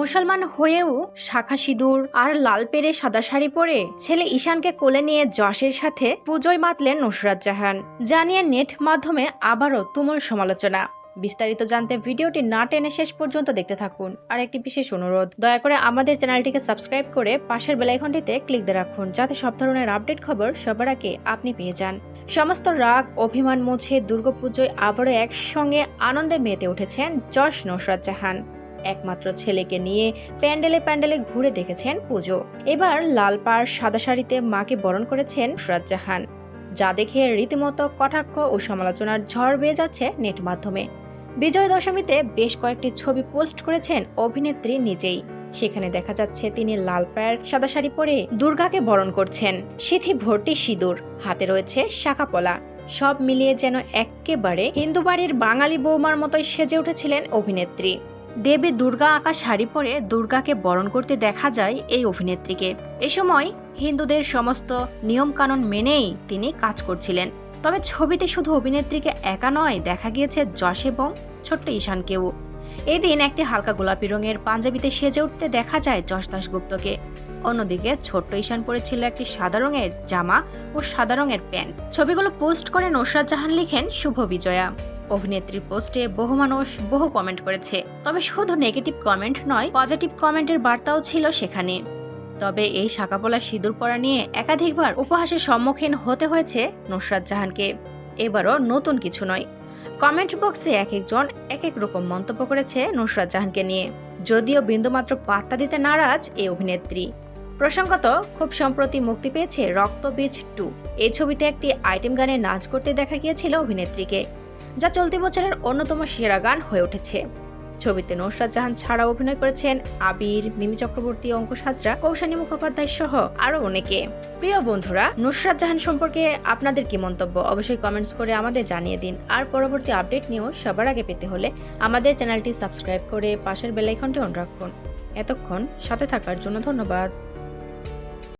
মুসলমান হয়েও শাখা সিঁদুর আর লাল পেরে সাদা শাড়ি পরে ছেলে ঈশানকে কোলে নিয়ে যশের সাথে পুজোয় মাতলেন নুসরাত জাহান। জানিয়ে নেট মাধ্যমে আবারও তুমুল সমালোচনা। বিস্তারিত জানতে ভিডিওটি না টেনে শেষ পর্যন্ত দেখতে থাকুন। আর একটি বিশেষ অনুরোধ, দয়া করে আমাদের চ্যানেলটিকে সাবস্ক্রাইব করে পাশের বেলাইকনটিতে ক্লিক দিয়ে রাখুন, যাতে সব ধরনের আপডেট খবর সবার আগে আপনি পেয়ে যান। সমস্ত রাগ, অভিমান মুছে দুর্গাপুজোয় আবারও একসঙ্গে আনন্দে মেতে উঠেছেন যশ নুসরাত জাহান। একমাত্র ছেলেকে নিয়ে প্যান্ডেলে প্যান্ডেলে ঘুরে দেখেছেন পুজো। এবার লাল পাড় সাদা শাড়িতে মাকে বরণ করেছেন নুসরাত জাহান। যা দেখে রীতিমতো কটাক্ষ ও সমালোচনার ঝড় বেয়ে যাচ্ছে নেট মাধ্যমে। বিজয় দশমীতে বেশ কয়েকটি ছবি পোস্ট করেছেন অভিনেত্রী নিজেই। সেখানে দেখা যাচ্ছে তিনি লাল পায়ের সাদা শাড়ি পরে দুর্গাকে বরণ করছেন। সিথি ভর্তি সিঁদুর, হাতে রয়েছে শাখাপলা। সব মিলিয়ে যেন এক্কেবারে হিন্দু বাড়ির বাঙালি বৌমার মতোই সেজে উঠেছিলেন অভিনেত্রী। দেবী দুর্গা আঁকা শাড়ি পরে দুর্গাকে বরণ করতে দেখা যায় এই অভিনেত্রীকে। এ সময় হিন্দুদের সমস্ত নিয়মকানুন মেনেই তিনি কাজ করছিলেন। তবে ছবিতে শুধু অভিনেত্রীকে একা নয়, দেখা গিয়েছে যশ এবং ছোট্ট ঈশানকেও। এদিন একটি হালকা গোলাপি রঙের পাঞ্জাবিতে সেজে উঠতে দেখা যায় যশ দাশগুপ্তকে। অন্যদিকে ছোট্ট ঈশান পরেছিল একটি সাদা রঙের জামা ও সাদা রঙের প্যান্ট। ছবিগুলো পোস্ট করে নুসরাত জাহান লিখেন শুভ বিজয়া। অভিনেত্রীর পোস্টে বহু মানুষ বহু কমেন্ট করেছে। তবে শুধু নেগেটিভ কমেন্ট নয় পজিটিভ কমেন্টের বার্তাও ছিল সেখানে। তবে এই শাকাপলা সিঁদুর পরা নিয়ে একাধিকবার উপহাসের সম্মুখীন হতে হয়েছে নুসরাত জাহানকে। এবারও নতুন কিছু নয়। কমেন্ট বক্সে এক একজন এক এক রকম মন্তব্য করেছে নুসরাত জাহানকে নিয়ে। যদিও বিন্দুমাত্র পাত্তা দিতে নারাজ এই অভিনেত্রী। প্রসঙ্গত, খুব সম্প্রতি মুক্তি পেয়েছে রক্তবীজ টু। এই ছবিতে একটি আইটেম গানে নাচ করতে দেখা গিয়েছিল অভিনেত্রীকে। যা চলতি বছরের অন্যতম সেরা গান হয়ে উঠেছে। ছবিতে নুসরাত জাহান ছাড়া অভিনয় করেছেন আবির, মিমি চক্রবর্তী, অঙ্কুশ হাজরা, কৌশানী মুখোপাধ্যায় সহ আরও অনেকে। প্রিয় বন্ধুরা নুসরাত জাহান সম্পর্কে আপনাদের কি মন্তব্য? অবশ্যই কমেন্টস করে আমাদের জানিয়ে দিন। আর পরবর্তী আপডেট নিয়েও সবার আগে পেতে হলে আমাদের চ্যানেলটি সাবস্ক্রাইব করে পাশের বেলাইকনটি অন রাখুন। এতক্ষণ সাথে থাকার জন্য ধন্যবাদ।